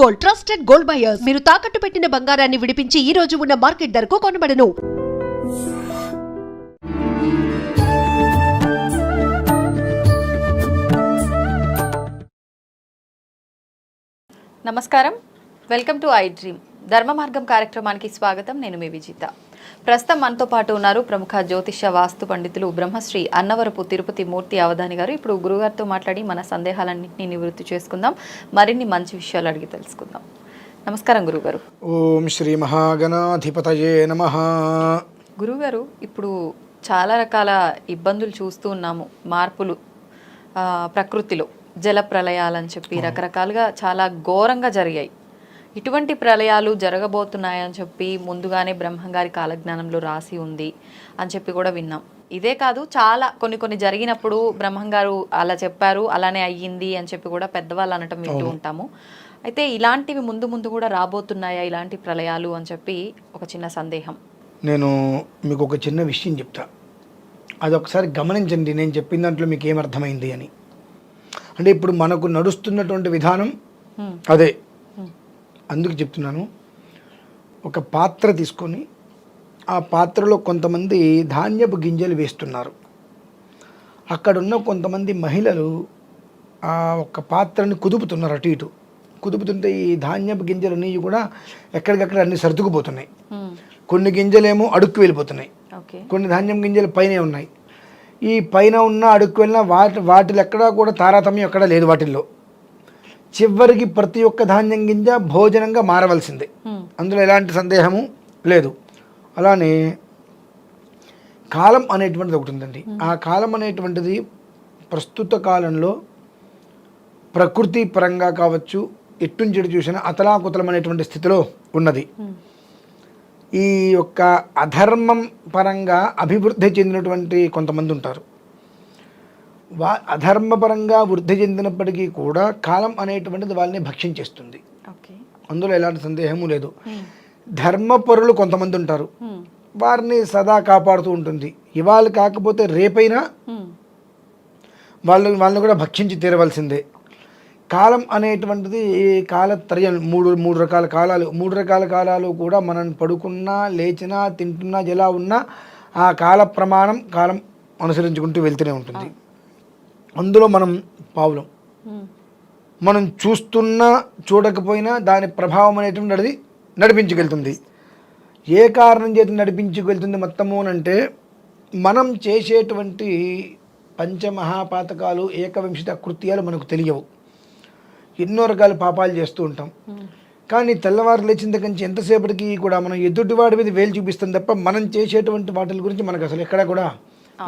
Gold trusted gold buyers మీరు తాకట్టు పెట్టిన బంగారాన్ని విడిపించి ఈ రోజు ఉన్న మార్కెట్ ధరకు కొనబడను. నమస్కారం. Welcome to I dream. Dharma Margam కార్యక్రమానికి స్వాగతం. నేను మీ విజిత. ప్రస్తుతం మనతో పాటు ఉన్నారు ప్రముఖ జ్యోతిష్య వాస్తు పండితులు బ్రహ్మశ్రీ అన్నవరపు తిరుపతి మూర్తి అవధాని గారు. ఇప్పుడు గురుగారితో మాట్లాడి మన సందేహాలన్నింటినీ నివృత్తి చేసుకుందాం. మరిన్ని మంచి విషయాలు అడిగి తెలుసుకుందాం. నమస్కారం గురుగారు. ఓం శ్రీ మహాగణాధిపతయే నమ. గురుగారు ఇప్పుడు చాలా రకాల ఇబ్బందులు చూస్తూ ఉన్నాము. మార్పులు ప్రకృతిలో జల ప్రళయాలని చెప్పి రకరకాలుగా చాలా ఘోరంగా జరిగాయి. ఇటువంటి ప్రళయాలు జరగబోతున్నాయని చెప్పి ముందుగానే బ్రహ్మంగారి కాలజ్ఞానంలో రాసి ఉంది అని చెప్పి కూడా విన్నాం. ఇదే కాదు చాలా కొన్ని కొన్ని జరిగినప్పుడు బ్రహ్మంగారు అలా చెప్పారు అలానే అయ్యింది అని చెప్పి కూడా పెద్దవాళ్ళు అనటం వింటూ ఉంటాము. అయితే ఇలాంటివి ముందు ముందు కూడా రాబోతున్నాయా ఇలాంటి ప్రళయాలు అని చెప్పి ఒక చిన్న సందేహం. నేను మీకు ఒక చిన్న విషయం చెప్తా. అది ఒకసారి గమనించండి నేను చెప్పిన దాంట్లో మీకు ఏమర్థమైంది అని. అంటే ఇప్పుడు మనకు నడుస్తున్నటువంటి విధానం. అదే. అందుకు చెప్తున్నాను. ఒక పాత్ర తీసుకొని ఆ పాత్రలో కొంతమంది ధాన్యపు గింజలు వేస్తున్నారు. అక్కడున్న కొంతమంది మహిళలు ఆ ఒక పాత్రని కుదుపుతున్నారు అటు ఇటు. కుదుపుతుంటే ఈ ధాన్యపు గింజలన్నీ కూడా ఎక్కడికక్కడ అన్ని సర్దుకుపోతున్నాయి. హ్మ్. కొన్ని గింజలేమో అడుక్కు వెళ్ళిపోతున్నాయి. కొన్ని ధాన్యం గింజలు పైనే ఉన్నాయి. ఈ పైన ఉన్న అడుక్కు వెళ్ళిన వాటి వాటిలో ఎక్కడా కూడా తారతమ్యం ఎక్కడా లేదు వాటిల్లో. చివరికి ప్రతి ఒక్క ధాన్యం గింజ భోజనంగా మారవలసిందే. అందులో ఎలాంటి సందేహము లేదు. అలానే కాలం అనేటువంటిది ఒకటి ఉందండి. ఆ కాలం అనేటువంటిది ప్రస్తుత కాలంలో ప్రకృతి పరంగా కావచ్చు ఎట్టుంచెడు చూసిన అతలాకుతలం అనేటువంటి స్థితిలో ఉన్నది. ఈ యొక్క అధర్మం పరంగా అభివృద్ధి చెందినటువంటి కొంతమంది ఉంటారు. వా అధర్మపరంగా వృద్ధి చెందినప్పటికీ కూడా కాలం అనేటువంటిది వాళ్ళని భక్షించేస్తుంది. అందులో ఎలాంటి సందేహము లేదు. ధర్మపరులు కొంతమంది ఉంటారు. వారిని సదా కాపాడుతూ ఉంటుంది. ఇవాళ కాకపోతే రేపైనా. వాళ్ళు వాళ్ళని కూడా భక్షించి తీరవలసిందే. కాలం అనేటువంటిది ఈ కాలత్రయం మూడు మూడు రకాల కాలాలు మూడు రకాల కాలాలు కూడా మనం పడుకున్నా లేచినా తింటున్నా ఎలా ఉన్నా ఆ కాల ప్రమాణం కాలం అనుసరించుకుంటూ వెళ్తూనే ఉంటుంది. అందులో మనం పావులం. మనం చూస్తున్నా చూడకపోయినా దాని ప్రభావం అనేటువంటిది నడిపించుకెళ్తుంది ఏ కారణం చేత నడిపించుకెళ్తుంది మొత్తము అని అంటే మనం చేసేటువంటి పంచమహాపాతకాలు ఏకవింశత కృత్యాలు మనకు తెలియవు ఎన్నో రకాల పాపాలు చేస్తూ ఉంటాం. కానీ తెల్లవారు లేచిన దగ్గర నుంచి ఎంతసేపటికి కూడా మనం ఎదుటివాడి మీద వేలు చూపిస్తాం తప్ప మనం చేసేటువంటి వాటి గురించి మనకు అసలు ఎక్కడా కూడా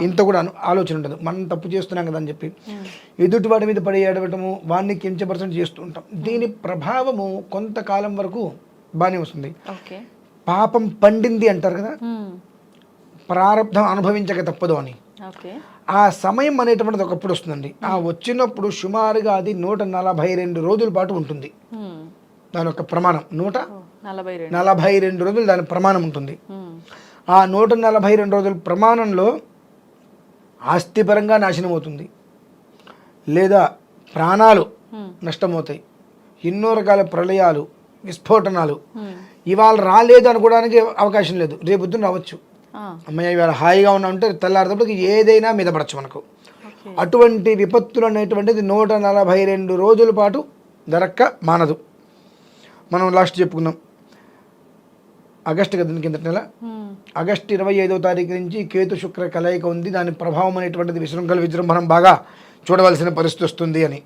ఇంత కూడా ఆలోచన ఉండదు. మనం తప్పు చేస్తున్నాం కదా అని చెప్పి ఎదుటివాడి మీద పడి ఏడవటము వాడిని కించపరచడం చేస్తూ ఉంటాం. దీని ప్రభావము కొంతకాలం వరకు బాగానే వస్తుంది. పాపం పండింది అంటారు కదా. ప్రారంధం అనుభవించక తప్పదు అని. ఆ సమయం అనేటువంటిది ఒకప్పుడు వస్తుందండి. ఆ వచ్చినప్పుడు సుమారుగా అది నూట నలభై రెండు రోజుల పాటు ఉంటుంది. దాని యొక్క ప్రమాణం. నూట నలభై రెండు. రోజులు దాని ప్రమాణం ఉంటుంది. ఆ నూట నలభై రెండు రోజుల ప్రమాణంలో ఆస్తిపరంగా నాశనం అవుతుంది లేదా ప్రాణాలు. నష్టమవుతాయి. ఎన్నో రకాల ప్రళయాలు విస్ఫోటనాలు. ఇవాళ రాలేదు అనుకోవడానికి అవకాశం లేదు. రేపొద్దున రావచ్చు. ఆ, అమ్మయ్య ఇవాళ హాయిగా ఉన్నామంటే తెల్లారితప్పటికి ఏదైనా మీద పడచ్చు మనకు. అటువంటి విపత్తులు అనేటువంటిది నూట నలభై రెండు రోజుల పాటు జరక్క మానదు. మనం లాస్ట్ చెప్పుకున్నాం ఆగస్టు కదా కిందటి నెల. హ్మ్. ఆగస్టు ఇరవై ఐదో తారీఖు నుంచి కేతు శుక్ర కలయిక ఉంది. దాని ప్రభావం అనేటువంటిది విశృంఖల విజృంభణం బాగా చూడవలసిన పరిస్థితి వస్తుంది అని.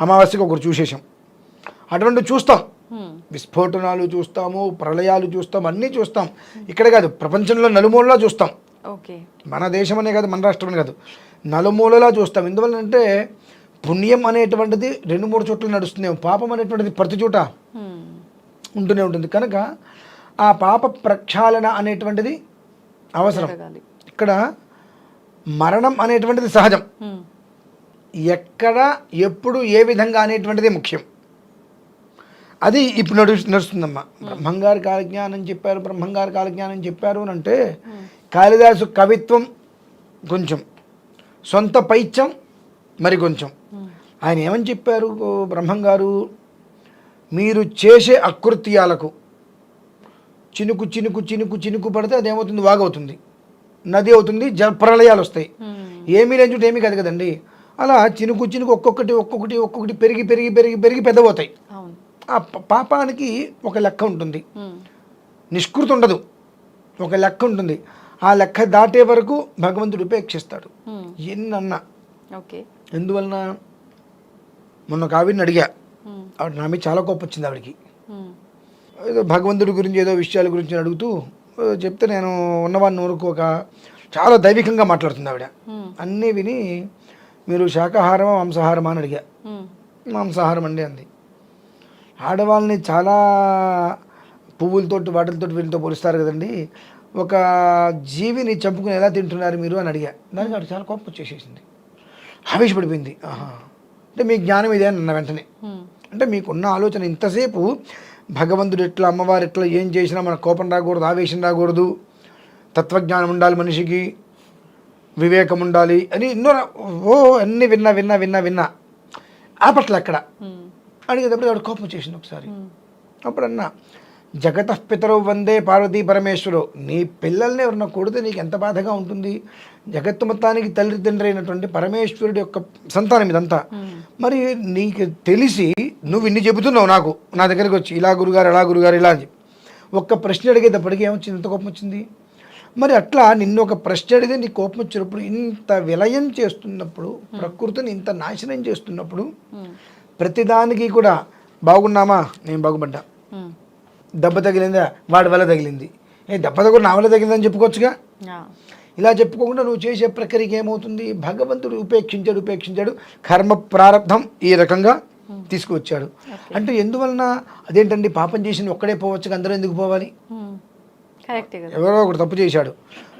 అమావాస్యకు ఒకరు చూసేసాం అటువంటి చూస్తాం. హ్మ్. విస్ఫోటనాలు చూస్తాము ప్రళయాలు చూస్తాం అన్నీ చూస్తాం. ఇక్కడ కాదు ప్రపంచంలో నలుమూలలా చూస్తాం. ఓకే. మన దేశం అనే కాదు మన రాష్ట్రం అనే కాదు. నలుమూలలా చూస్తాం. ఎందువల్లంటే పుణ్యం అనేటువంటిది రెండు మూడు చోట్ల నడుస్తుంది పాపం అనేటువంటిది ప్రతి చోట హ్మ్. ఉంటూనే ఉంటుంది. కనుక ఆ పాప ప్రక్షాళన అనేటువంటిది అవసరం. ఇక్కడ మరణం అనేటువంటిది సహజం. ఎక్కడ ఎప్పుడు ఏ విధంగా అనేటువంటిది ముఖ్యం. అది ఇప్పుడు నడు నడుస్తుందమ్మా. బ్రహ్మంగారి కాలజ్ఞానం చెప్పారు బ్రహ్మంగారి కాలజ్ఞానం చెప్పారు అని అంటే కాళిదాసు కవిత్వం కొంచెం సొంత పైత్యం మరి కొంచెం. ఆయన ఏమని చెప్పారు బ్రహ్మంగారు? మీరు చేసే అకృత్యాలకు చినుకు చినుకు చినుకు చినుకు పడితే అదేమవుతుంది? వాగవుతుంది. నది అవుతుంది జ ప్రళయాలు వస్తాయి. ఏమీ లేని చోట ఏమీ కాదు కదండి. అలా చినుకు చినుకు ఒక్కొక్కటి ఒక్కొక్కటి ఒక్కొక్కటి పెరిగి పెరిగి పెరిగి పెరిగి పెద్దబోతాయి అవును. ఆ పాపానికి ఒక లెక్క ఉంటుంది. ఉమ్. నిష్కృతి ఉండదు. ఒక లెక్క ఉంటుంది. ఆ లెక్క దాటే వరకు భగవంతుడు ఉపేక్షిస్తాడు. ఉమ్. ఎన్నన్నా. ఎందువలన? మొన్న ఒక ఆవిడని అడిగా. ఆవిడ నా మీద చాలా కోపం వచ్చింది ఆవిడకి. ఉమ్. ఏదో భగవంతుడి గురించి ఏదో విషయాల గురించి అడుగుతూ చెప్తే నేను ఉన్నవాడిని ఊరుకు ఒక చాలా దైవికంగా మాట్లాడుతుంది ఆవిడ. అన్నీ విని మీరు శాకాహారమా మాంసాహారమా అని అడిగా. మాంసాహారం అండి అంది. ఆడవాళ్ళని చాలా పువ్వులతోటి వాటితో వీటితో పోలుస్తారు కదండి. ఒక జీవిని చంపుకుని ఎలా తింటున్నారు మీరు అని అడిగా. దానికి ఆవిడ చాలా కోపం వచ్చేసేసింది. ఆవేశపడిపోయింది. ఆహా. అంటే మీ జ్ఞానం ఇదే అని అన్న వెంటనే. అంటే మీకున్న ఆలోచన ఇంతసేపు భగవంతుడు ఎట్లా అమ్మవారు ఎట్లా ఏం చేసినా మన కోపం రాకూడదు ఆవేశం రాకూడదు. తత్వజ్ఞానం ఉండాలి మనిషికి వివేకం ఉండాలి అని ఎన్నో ఓ అన్నీ విన్నా విన్నా విన్నా విన్నా. ఆపట్ల అక్కడ. అడిగేటప్పుడు ఆవిడ కోపం చేసింది ఒకసారి. అప్పుడు అన్నా జగత పితరవు వందే పార్వతీ పరమేశ్వరు. నీ పిల్లల్ని ఎవరన్నా కొడితే నీకు ఎంత బాధగా ఉంటుంది? జగత్తు మొత్తానికి తల్లిదండ్రి అయినటువంటి పరమేశ్వరుడి యొక్క సంతానం ఇదంతా. మరి నీకు తెలిసి నువ్వు ఇన్ని చెబుతున్నావు నాకు నా దగ్గరికి వచ్చి ఇలా గురుగారు ఇలా గురుగారు ఇలా అని. ఒక్క ప్రశ్న అడిగేటప్పటికి ఏమొచ్చింది? ఎంత కోపం వచ్చింది? మరి అట్లా నిన్ను ఒక ప్రశ్న అడిగితే నీ కోపం వచ్చినప్పుడు ఇంత విలయం చేస్తున్నప్పుడు ప్రకృతిని ఇంత నాశనం చేస్తున్నప్పుడు ప్రతిదానికి కూడా బాగున్నామా? నేను బాగుపడ్డా. దెబ్బ తగిలిందా? వాడి వల్ల తగిలింది. ఏ దెబ్బ తగిలి నా వల్ల తగిలిందని చెప్పుకోవచ్చుగా. ఇలా చెప్పుకోకుండా నువ్వు చేసే ప్రక్రియకి ఏమవుతుంది? భగవంతుడు ఉపేక్షించాడు ఉపేక్షించాడు. కర్మ ప్రారంధం ఈ రకంగా తీసుకువచ్చాడు అంటే ఎందువలన అదేంటండి? పాపం చేసిన ఒక్కడే పోవచ్చు అందరూ ఎందుకు పోవాలి? ఎవరో ఒకడు తప్పు చేశాడు.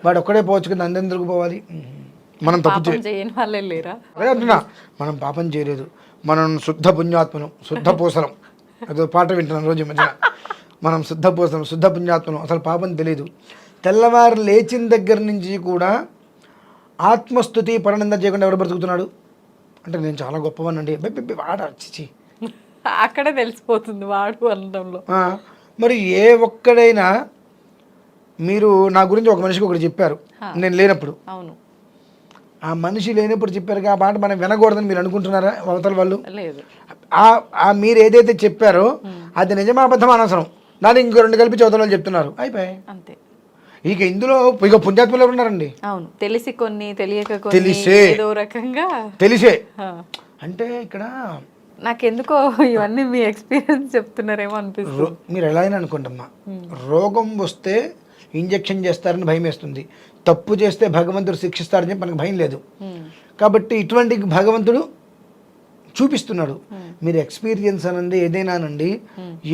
వాడు ఒక్కడే పోవచ్చు కదా అందరూ ఎందుకు పోవాలి? మనం తప్పు లేరా? అదే అంటున్నా. మనం పాపం చేయలేదు. మనం శుద్ధ పుణ్యాత్మనం శుద్ధ పూసలం. అదో పాట వింటున్నాను రోజు మధ్యన. మనం శుద్ధ శుద్ధ పుణ్యాత్మనం అసలు పాపం తెలియదు తెల్లవారు లేచిన దగ్గర నుంచి కూడా ఆత్మస్థుతి పరనింద చేయకుండా ఎవరు బ్రతుకుతున్నాడు? అంటే నేను చాలా గొప్పవానండి అబ్బే, అబ్బే, వాడ? చిచి అక్కడే తెలిసిపోతుంది వాడు అనడంలో ఆ, మరి ఏ ఒక్కడైనా మీరు నా గురించి ఒక మనిషికి ఒకటి చెప్పారు. నేను లేనప్పుడు. అవును. ఆ మనిషి లేనప్పుడు చెప్పారు ఆ మాట మనం వినకూడదని మీరు అనుకుంటున్నారా అవతల వాళ్ళు? లేదు. ఆ ఆ మీరు ఏదైతే చెప్పారో అది నిజమా అబద్ధం అనవసరం దాన్ని ఇంకో రెండు కలిపి వాళ్ళు చెప్తున్నారు. అయిపోయాయి. అంతే. ఇక ఇందులో ఇక పుణ్యాత్ములు ఉన్నారండి? అవును. తెలిసి కొన్ని తెలియక కొన్ని తెలిసే. ఏదో రకంగా. తెలిసే. అంటే ఇక్కడ నాకెందుకో ఇవన్నీ మీ ఎక్స్పీరియన్స్ చెప్తున్నారేమో అనిపిస్తుంది. మీరు ఎలా అయినా అనుకోండమ్మా. రోగం వస్తే ఇంజెక్షన్ చేస్తారని భయం వేస్తుంది. తప్పు చేస్తే భగవంతుడు శిక్షిస్తాడని చెప్పి మనకు భయం లేదు. కాబట్టి ఇటువంటి భగవంతుడు చూపిస్తున్నాడు. మీరు ఎక్స్పీరియన్స్ అనండి ఏదైనానండి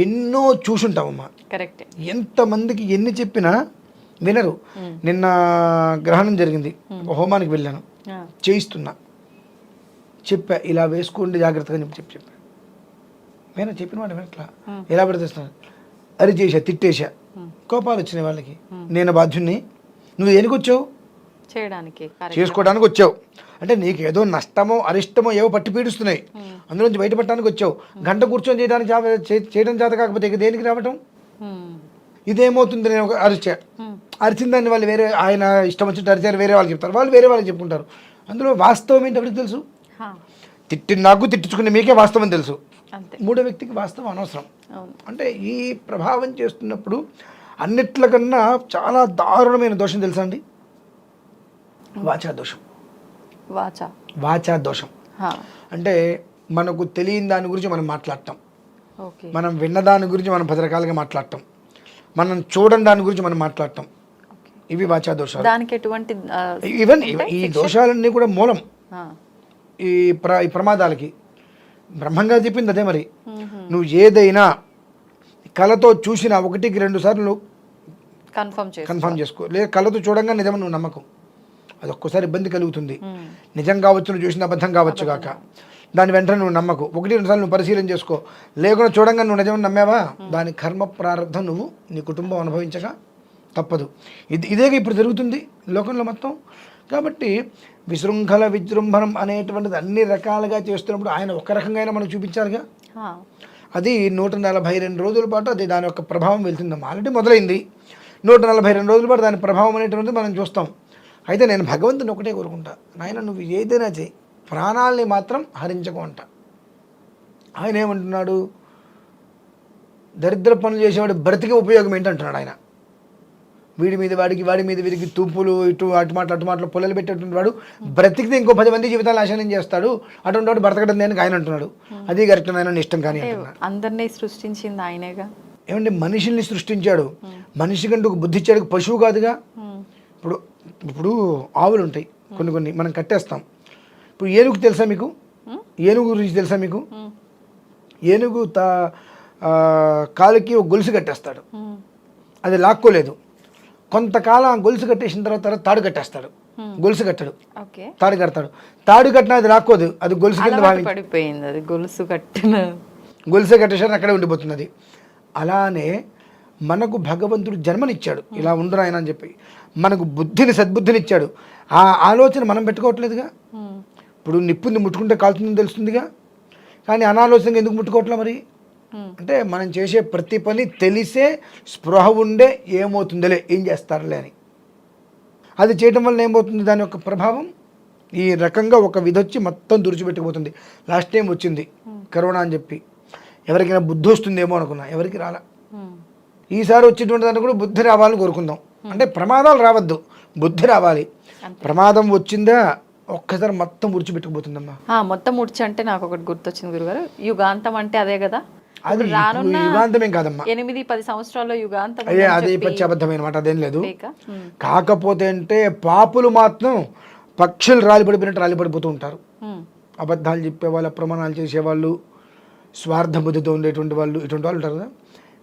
ఎన్నో చూసుంటామమ్మా కరెక్టే. ఎంతమందికి ఎన్ని చెప్పినా వినరు. నిన్న గ్రహణం జరిగింది. హోమానికి వెళ్ళాను. చేయిస్తున్నా. చెప్పా ఇలా వేసుకోండి జాగ్రత్తగా చెప్పి చెప్పి చెప్పా. నేను చెప్పిన మాట వినట్లా? ఎలా పడితేస్తున్నాను అరి చేసా తిట్టేశా. కోపాలు వచ్చినాయి వాళ్ళకి. నేను బాధ్యుణ్ణి. నువ్వు దేనికి వచ్చావు చేయడానికి. చేసుకోవడానికి వచ్చావు. అంటే నీకు ఏదో నష్టమో అరిష్టమో ఏవో పట్టి పీడిస్తున్నాయి. అందులోంచి బయటపడటానికి వచ్చావు. గంట కూర్చొని చేయడానికి చేయడం చేత కాకపోతే ఇక దేనికి రావటం. ఇదేమవుతుంది? నేను ఒక అరిచా దాన్ని వాళ్ళు వేరే ఆయన ఇష్టం వచ్చినట్టు అరిచారు వేరే వాళ్ళు చెప్తారు. వాళ్ళు వేరే వాళ్ళకి చెప్పుకుంటారు. అందులో వాస్తవం ఏంటి ఎవరికి తెలుసు? హా. తిట్టిన నాకు తిట్టించుకునే మీకే వాస్తవం తెలుసు. మూడో వ్యక్తికి వాస్తవం అనవసరం. అంటే ఈ ప్రభావం చేస్తున్నప్పుడు అన్నిట్లకన్నా చాలా దారుణమైన దోషం తెలుసా అండి? వాచా దోషం. వాచా. వాచా దోషం. అంటే మనకు తెలియని దాని గురించి మనం మాట్లాడటం మనం విన్న దాని గురించి మనం పది రకాలుగా మాట్లాడటం మనం చూడని దాని గురించి మనం మాట్లాడటం ఇవి వాచా దోషాలు. దానికి ఎటువంటి ఈవెన్ ఈ దోషాలన్నీ కూడా మూలం. ఈ ప్ర ఈ ప్రమాదాలకి. బ్రహ్మంగా చెప్పింది అదే మరి. నువ్వు ఏదైనా కళతో చూసిన ఒకటికి రెండు సార్లు కన్ఫర్మ్ కన్ఫర్మ్ చేసుకో. లేదా కళ్ళతో చూడంగా నిజమని నువ్వు నమ్మకం. అది ఒక్కోసారి ఇబ్బంది కలుగుతుంది. నిజం కావచ్చు నువ్వు చూసిన అబద్ధం కావచ్చు కాక. దాని వెంటనే నువ్వు నమ్మకు. ఒకటి రెండు సార్లు నువ్వు పరిశీలన చేసుకో. లేకుండా చూడంగా నువ్వు నిజమని నమ్మావా? దాని కర్మ ప్రారంధం నువ్వు నీ కుటుంబం అనుభవించగా తప్పదు. ఇది ఇదే ఇప్పుడు జరుగుతుంది లోకంలో మొత్తం. కాబట్టి విశృంఖల విజృంభణం అనేటువంటిది అన్ని రకాలుగా చేస్తున్నప్పుడు ఆయన ఒక రకంగా అయినా మనకు చూపించాలిగా. అది నూట నలభై రెండు రోజుల పాటు అది దాని యొక్క ప్రభావం వెళ్తుందమ్మా. ఆల్రెడీ మొదలైంది. నూట నలభై రెండు రోజుల పాటు దాని ప్రభావం అనేటువంటిది మనం చూస్తాం. అయితే నేను భగవంతుని ఒకటే కోరుకుంటా. నాయన నువ్వు ఏదైనా చేయి. ప్రాణాలని మాత్రం హరించకు అంట. ఆయన ఏమంటున్నాడు? దరిద్ర పనులు చేసేవాడు బ్రతికి ఉపయోగం ఏంటంటున్నాడు ఆయన. వీడి మీద వాడికి వాడి మీద వీడికి తూపులు ఇటు అటు మాటలు అటు మాటలు పొల్లలు పెట్టేటువంటి వాడు బ్రతికితే ఇంకో పది మంది జీవితాలు నాశనం చేస్తాడు. అటువంటి వాడు బ్రతకడం దేనికి ఆయన అంటున్నాడు? అది కరెక్ట్ ఆయన ఇష్టం కానీ అందరినీ సృష్టించింది ఆయనేగా? ఏమంటే మనిషిని సృష్టించాడు. మనిషి కంటూ ఒక బుద్ధి ఇచ్చాడు పశువు కాదుగా? ఇప్పుడు ఇప్పుడు ఆవులు ఉంటాయి కొన్ని కొన్ని మనం కట్టేస్తాం. ఇప్పుడు ఏనుగు తెలుసా మీకు? ఏనుగు గురించి తెలుసా మీకు? ఏనుగు తా కాలుకి ఒక గొలుసు కట్టేస్తాడు. అది లాక్కోలేదు. కొంతకాలం ఆ గొలుసు కట్టేసిన తర్వాత తాడు కట్టేస్తాడు. గొలుసు కట్టడు. తాడు కడతాడు. తాడు కట్టిన అది లాక్కోదు. అది గొలుసు కింద పడిపోయింది అది గొలుసు కట్టిన. గొలుసే కట్టేసారు అక్కడే ఉండిపోతుంది అది అలానే మనకు భగవంతుడు జన్మనిచ్చాడు. ఇలా ఉండరు ఆయన అని చెప్పి. మనకు బుద్ధిని సద్బుద్ధిని ఇచ్చాడు ఆ ఆలోచన మనం పెట్టుకోవట్లేదుగా? ఇప్పుడు నిప్పుంది ముట్టుకుంటే కాలుతుందని తెలుస్తుందిగా? కానీ అనాలోచనగా ఎందుకు ముట్టుకోవట్లే మరి? అంటే మనం చేసే ప్రతి పని తెలిసే స్పృహ ఉండే ఏమవుతుందిలే ఏం చేస్తారులే అని. అది చేయటం వల్ల ఏమవుతుంది? దాని యొక్క ప్రభావం? ఈ రకంగా ఒక విధొచ్చి మొత్తం తుడిచిపెట్టుకుపోతుంది లాస్ట్ టైం వచ్చింది కరోనా అని చెప్పి. ఎవరికైనా బుద్ధి వస్తుందేమో అనుకున్నా. ఎవరికి రాలా? ఈసారి వచ్చేటువంటి దాన్ని కూడా బుద్ధి రావాలని కోరుకుందాం. అంటే ప్రమాదాలు రావద్దు బుద్ధి రావాలి. ప్రమాదం వచ్చిందా ఒక్కసారి మొత్తం ఉడిచిపెట్టుకుపోతుందమ్మా ఆ, మొత్తం ముడిచి అంటే నాకు ఒకటి గుర్తొచ్చింది గురుగారు. యుగాంతం అంటే అదే కదా? అది యుగాంతమేం కాదమ్మా. ఎనిమిది పది సంవత్సరాల్లో యుగాంతం అది చెప్పి పచ్చి అబద్ధమైన మాట అదేం లేదు. కాకపోతే అంటే పాపులు మాత్రం పక్షులు రాలిపడిపోయినట్టు రాలిపడిపోతూ ఉంటారు. ఉమ్, అబద్ధాలు చెప్పేవాళ్ళు అప్రమాణాలు చేసేవాళ్ళు స్వార్థ బుద్ధితో ఉండేటువంటి వాళ్ళు ఇటువంటి వాళ్ళు ఉంటారు కదా.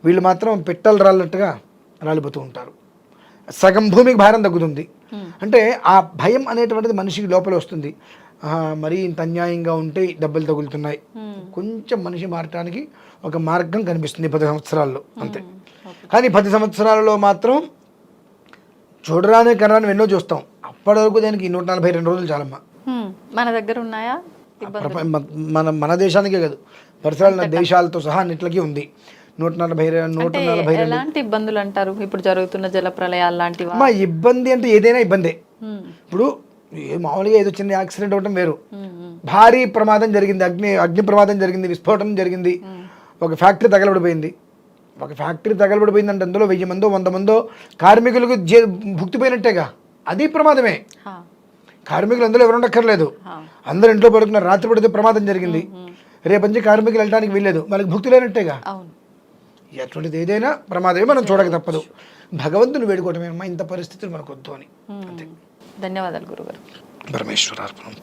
వీళ్ళు మాత్రం పెట్టలు రాలినట్టుగా రాలిపోతూ ఉంటారు. సగం భూమికి భారం తగ్గుతుంది. అంటే ఆ భయం అనేటువంటిది మనిషికి లోపల వస్తుంది. మరీ ఇంత అన్యాయంగా ఉంటే దెబ్బలు తగులుతున్నాయి. కొంచెం మనిషి మారటానికి ఒక మార్గం కనిపిస్తుంది పది సంవత్సరాల్లో అంతే. కానీ పది సంవత్సరాలలో మాత్రం చూడరాని కనరాని ఎన్నో చూస్తాం. అప్పటి వరకు దానికి నూట నలభై రెండు రోజులు చాలమ్మా. మన దగ్గర ఉన్నాయా? మన మన దేశానికే కాదు. పరిసరాల దేశాలతో సహా అన్నిట్లకి ఉంది. నూట నలభై నూట అంటే నలభై ఎలాంటి ఇబ్బందులు అంటారు? ఇప్పుడు జరుగుతున్న జల ప్రళయాలు లాంటివా మా ఇబ్బంది అంటే ఏదైనా ఇబ్బందే. ఇప్పుడు ఏ మామూలుగా ఏదో చిన్న యాక్సిడెంట్ అవ్వడం వేరు. భారీ ప్రమాదం జరిగింది అగ్ని అగ్ని ప్రమాదం జరిగింది విస్ఫోటనం జరిగింది. ఒక ఫ్యాక్టరీ తగలబడిపోయింది. ఒక ఫ్యాక్టరీ తగలబడిపోయిందంటే అందులో వెయ్యి మందో వంద మందో కార్మికులకు జే భుక్తిపోయినట్టేగా అది ప్రమాదమే. కార్మికులు అందులో ఎవరు ఉండక్కర్లేదు. అందరూ ఇంట్లో పడుకున్నారు రాత్రి పడితే ప్రమాదం జరిగింది. రేపంచి కార్మికులు వెళ్ళడానికి వీల్లేదు. వాళ్ళకి భుక్తి లేనట్టేగా. ఎటువంటిది ఏదైనా ప్రమాదమే మనం చూడక తప్పదు. భగవంతుని వేడుకోవటమేనమ్మా ఇంత పరిస్థితులు మనకు వద్దు అని. అంతే. ధన్యవాదాలు గురుగారు. పరమేశ్వరార్పణం.